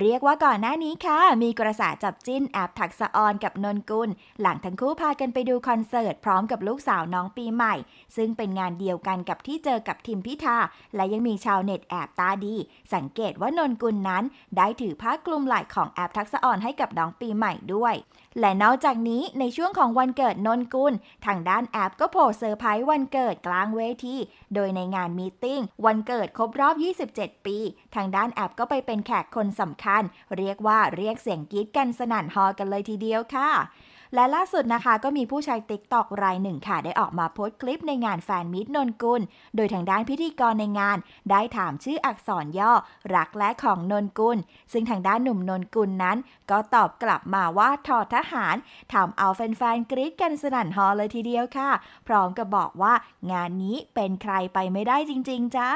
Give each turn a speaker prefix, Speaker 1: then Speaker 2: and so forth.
Speaker 1: เรียกว่าก่อนหน้านี้ค่ะ มีกระแสจับจิ้นแอบถักสะออนกับนนกุล หลังทั้งคู่พากันไปดูคอนเสิร์ตพร้อมกับลูกสาวน้องปีใหม่ ซึ่งเป็นงานเดียวกันกับที่เจอกับทิมพิธา และยังมีชาวเน็ตแอบตาดี สังเกตว่านนกุลนั้น ได้ถือผ้าคลุมไหล่ของแอบทักษะออนให้กับน้องปีใหม่ด้วย และนอกจากนี้ในช่วงของวันเกิดนนกุล ทางด้านแอปก็โผล่เซอร์ไพรส์วันเกิดกลางเวที โดยในงานมีตติ้งวันเกิดครบรอบ 27 ปี ทางด้านแอปก็ไปเป็นแขกคนสำคัญเรียกว่าเรียกเสียงกรี๊ดกันสนั่นฮอกันเลยทีเดียวค่ะและล่าสุดนะคะก็มีผู้ใช้ติ๊กตอกรายหนึ่งค่ะ ได้ออกมาโพสต์คลิปในงานแฟนมิตรนนกุล โดยทางด้านพิธีกรในงาน ได้ถามชื่ออักษรย่อ รักและของนนกุล ซึ่งทางด้านหนุ่มนนกุลนั้น ก็ตอบกลับมาว่าทอทหารทำเอาแฟนๆกรี๊ดกันสนั่นฮอเลยทีเดียวค่ะ พร้อมกับบอกว่างานนี้เป็นใครไปไม่ได้จริง ๆ จ้า